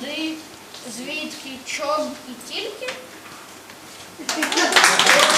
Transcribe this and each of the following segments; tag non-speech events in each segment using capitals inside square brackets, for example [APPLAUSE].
куди, звідки, чом і тільки. [LAUGHS]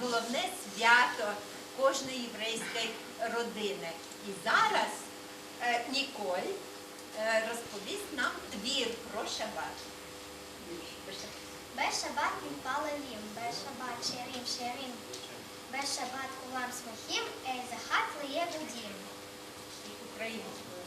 головне свято кожної єврейської родини. І зараз е, Ніколь е, розповість нам твір про шабат. Без Бешабат він палалім, бешабат черім, шерім, бешабат кулам смахім, ей захат леє будім. Українською.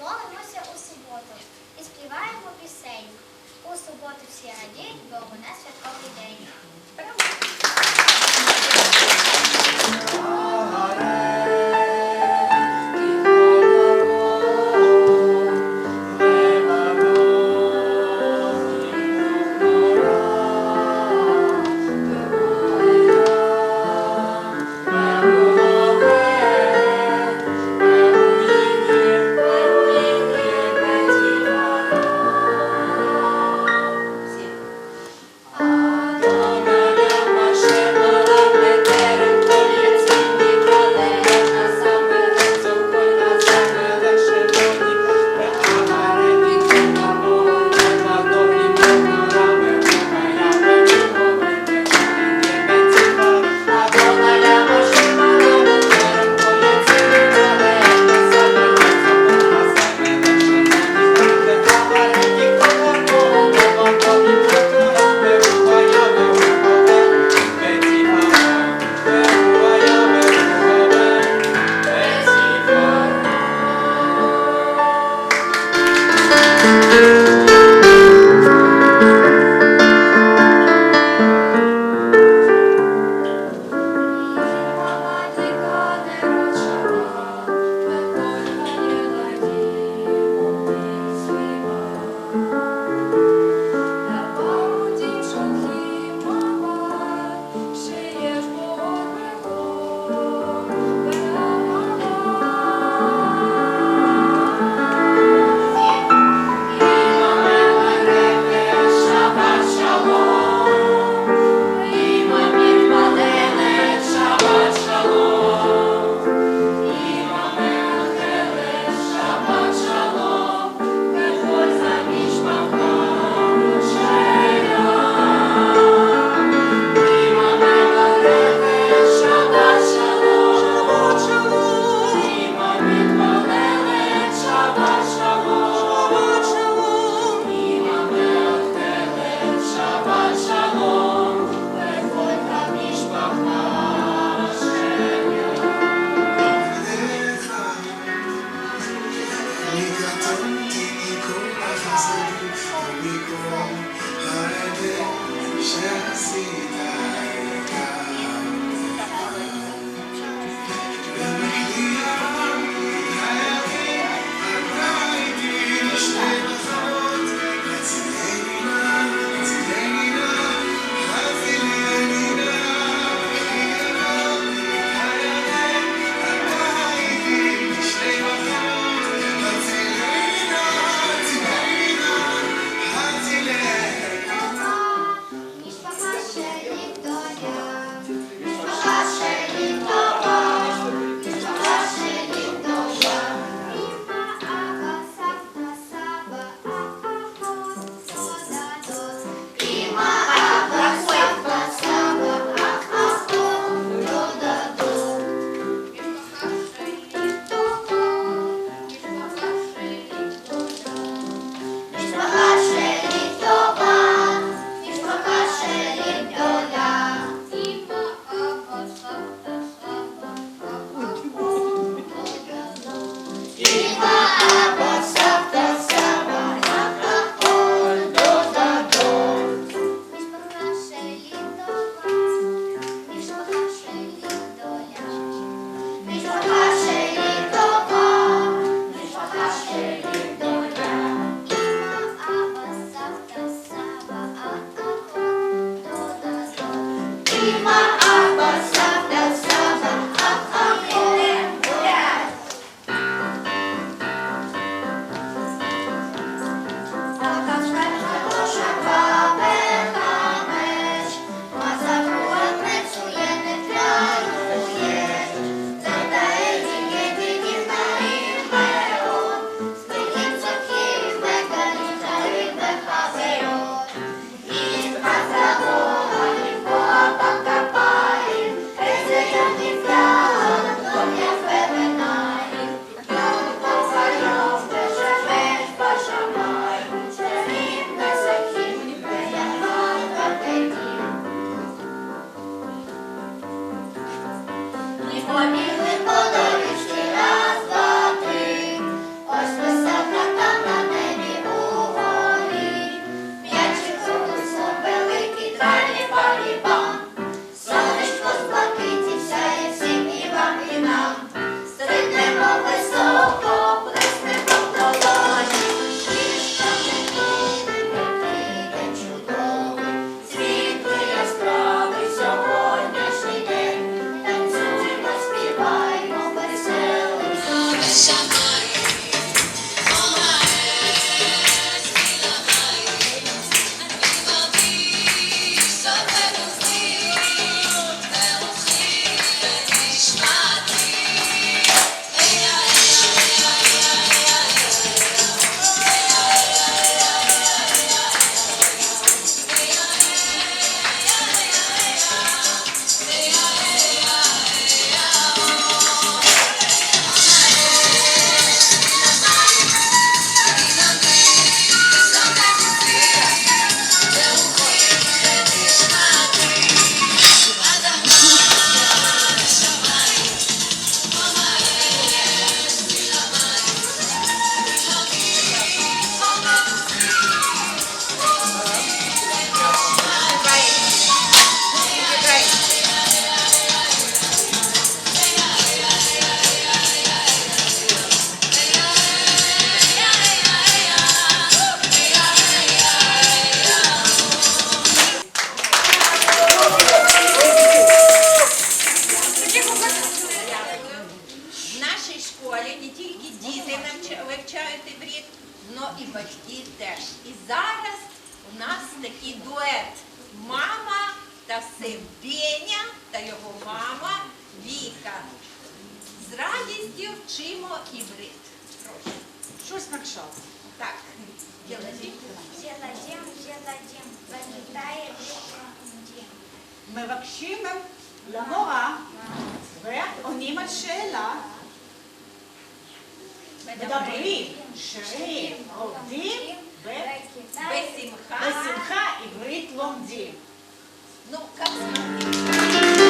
Молимося у суботу і співаємо пісень. У суботу всі радіють, бо у нас святковий день. Прямо. Іма, І побігли по школі не тільки діти навча- вивчають іврит, але і батьки теж. І зараз у нас такий дует. Мама та син Беня та його мама Віка. З радістю вчимо іврит. Прошу. Щось навчав. Так, ділазі. Желадим, желадим, вылетает дым. מבקשים למורה ועונים על שאלה, מדברים, שרים, עובדים, בשמחה עברית לומדים. נו, כמה זמן.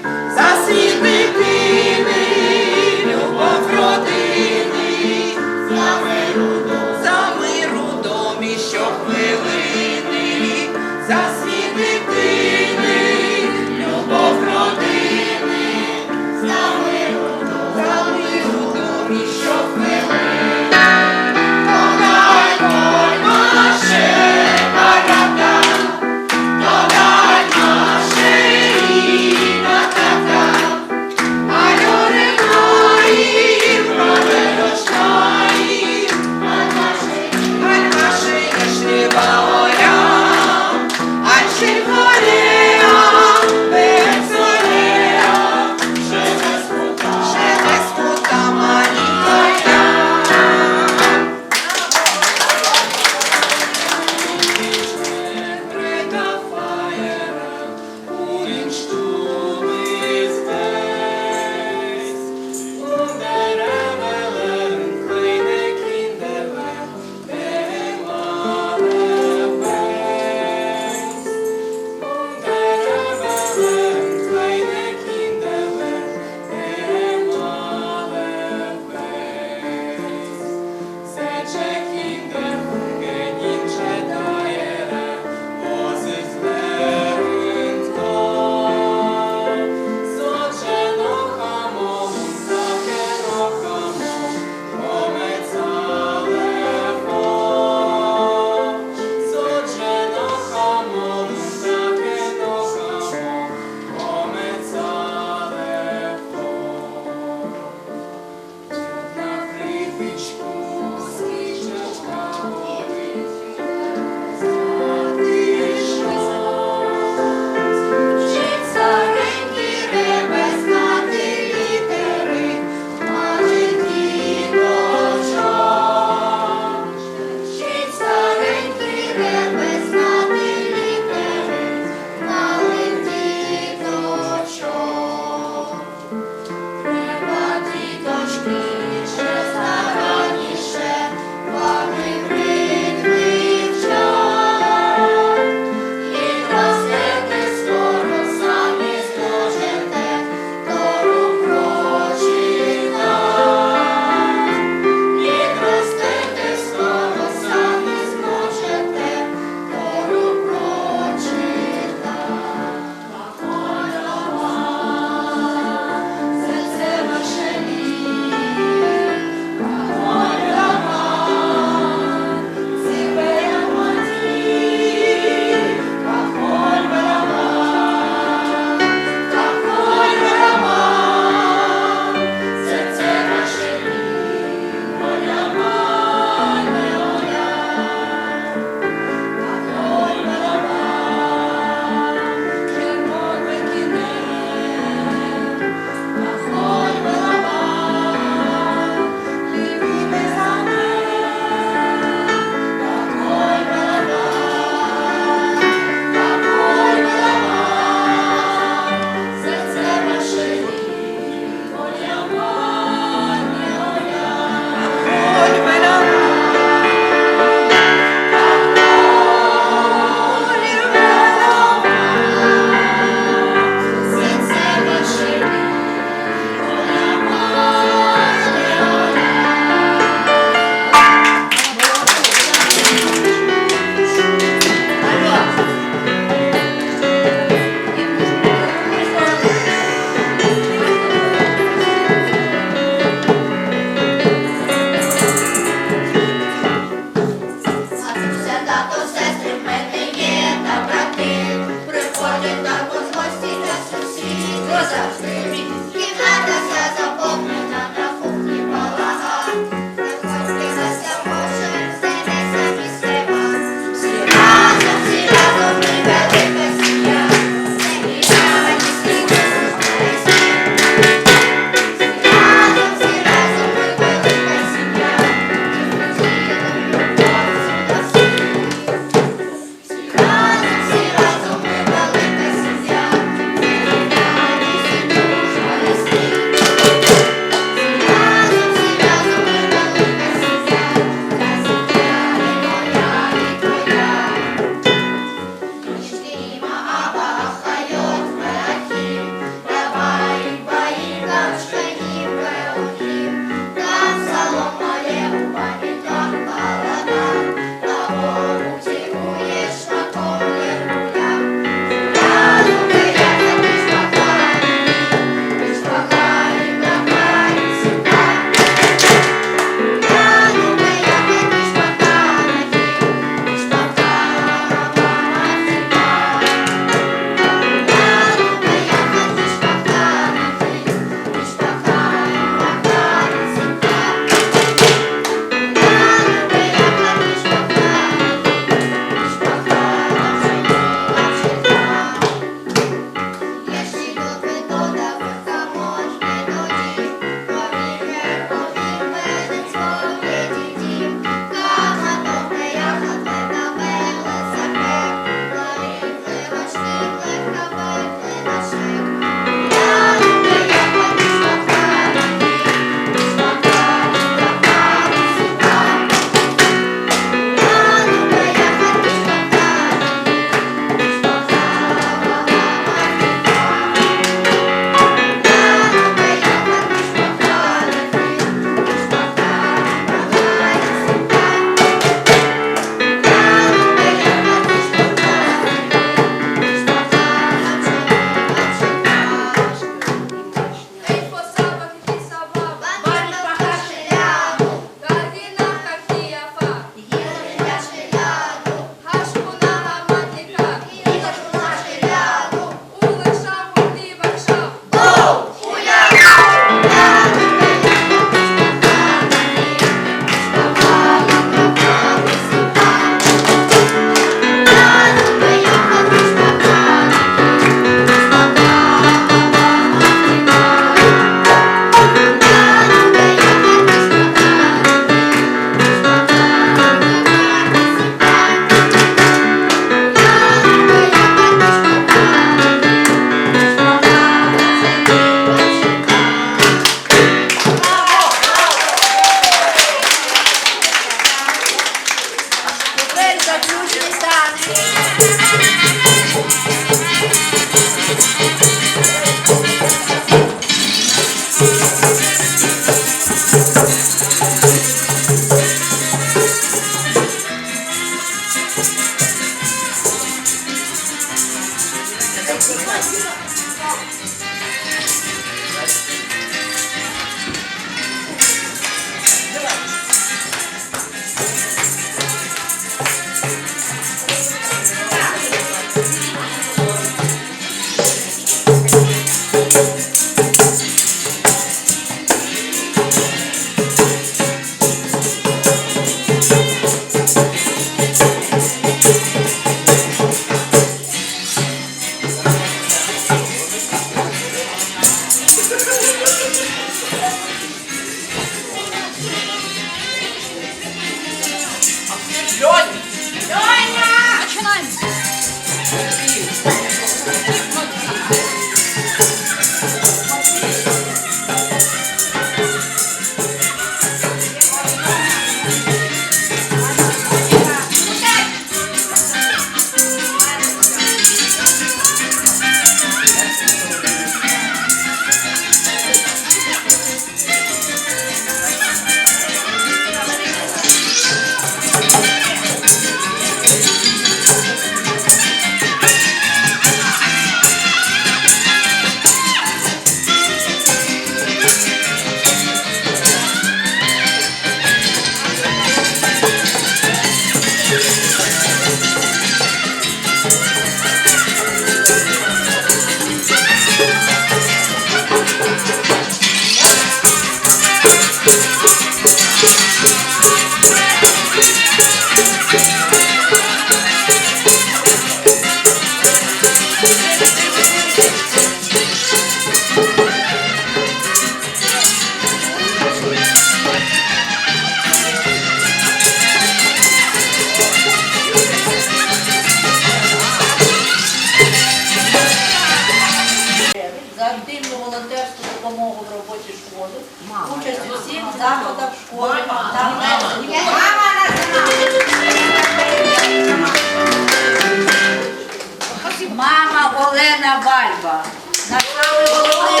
Мама Олена Вальва. Наш самий головний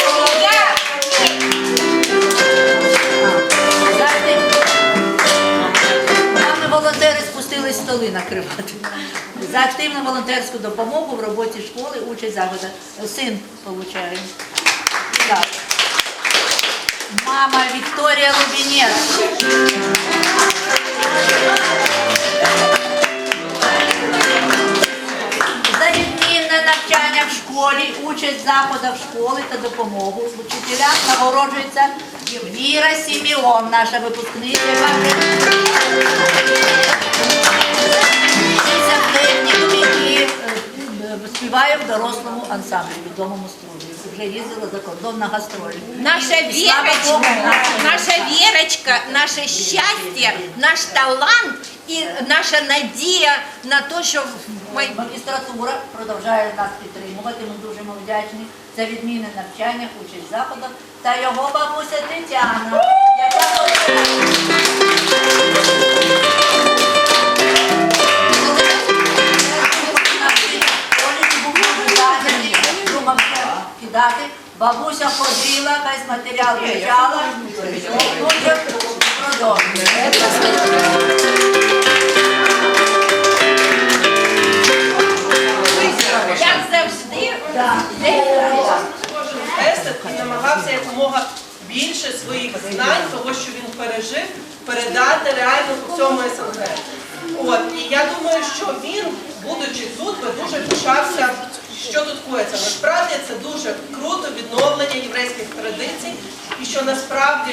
Нами волонтери спустились столи накривати. За активну волонтерську допомогу в роботі школи, участь заходу. Син получає. Так. Мама Вікторія Лубінець. Навчання в школі, участь в заходах школи та допомогу учителям нагороджується Віра Сіміон, наша випускниця. е, співає в дорослому ансамблі, відомому студії. Вже їздила за кордон на гастролі. Наша Богу, наша Верочка, наше щастя, наш талант і наша надія на те, що Магістратура продовжує нас підтримувати. Ми дуже вдячні. Це відмінне навчання, участь в заходах та його бабуся Тетяна, кидати. Бабуся ходила, весь матеріал вивчала, дуже продовжує. Як завжди. кожен естет і намагався якомога більше своїх знань, того, що він пережив, передати реально у цьому СНГ. От, і я думаю, що він, будучи тут, би дуже пишався, що тут коїться. Насправді це дуже круто відновлення єврейських традицій, і що насправді,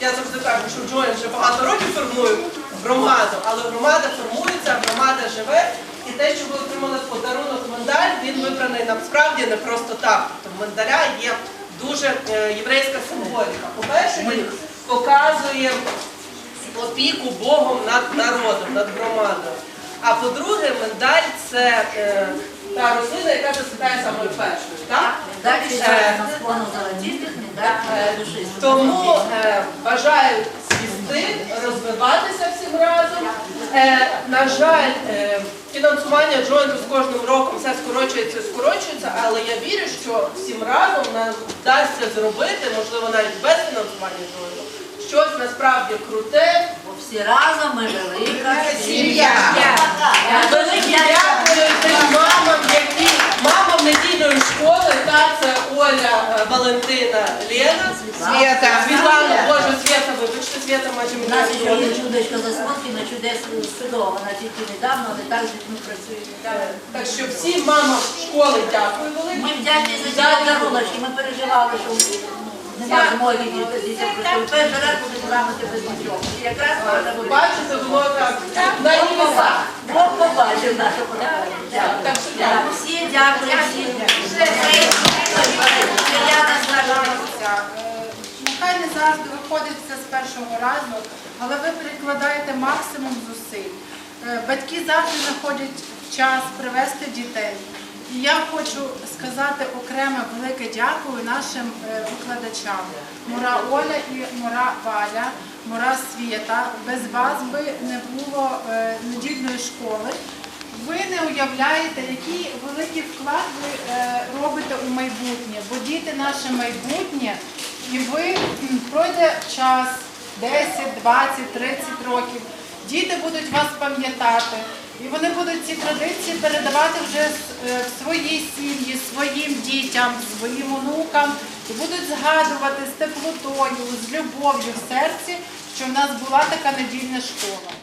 я завжди кажу, що Джоїн вже багато років формує громаду, але громада формується, громада живе. І те, що ви отримали подарунок мандаль, він вибраний насправді не просто так. Тобто в мандаля є дуже е, єврейська символіка. По-перше, він показує опіку Богом над народом, над громадою. А по-друге, миндаль це е, та рослина, яка засідає самою першою. Так? Далі Е, склону золотистих, не тому е, бажаю цвісти, розвиватися всім разом. Е, на жаль, е, фінансування джойнту з кожним роком все скорочується, скорочується, але я вірю, що всім разом нам вдасться зробити, можливо, навіть без фінансування джойнту, щось насправді круте. Бо всі разом ми велика Сім'я. Велике дякую тим мамам недільної школи, та це Оля, е, Валентина, Лена, Свята, Світлана, Боже, Свята, вибачте, Свята, У нас ще є чудочка заслонки на чудес Сидова, вона тільки недавно, але так з дітьми працює. Так що всім мамам школи дякую Ми вдячні за ці подаруночки, ми переживали, що немає змоги діти працювати. Перший раз будуть грамоти без нічого. Якраз можна буде. Бачите, було так Бог побачив, нашу подачу. Дякую. Всі дякую. Я не знаю. Нехай не завжди виходить все з першого разу, але ви прикладаєте максимум зусиль. Е, Батьки завжди знаходять час привезти дітей. Я хочу сказати окреме велике дякую нашим е, викладачам. Мура Оля і Мура Валя, Мура Свєта. Без вас би не було е, недільної школи. Ви не уявляєте, який великий вклад ви е, робите у майбутнє, бо діти наше майбутнє, і ви пройде час 10, 20, 30 років. Діти будуть вас пам'ятати, і вони будуть ці традиції передавати вже е, своїй сім'ї, своїм дітям, своїм онукам, і будуть згадувати з теплотою, з любов'ю в серці, що в нас була така недільна школа.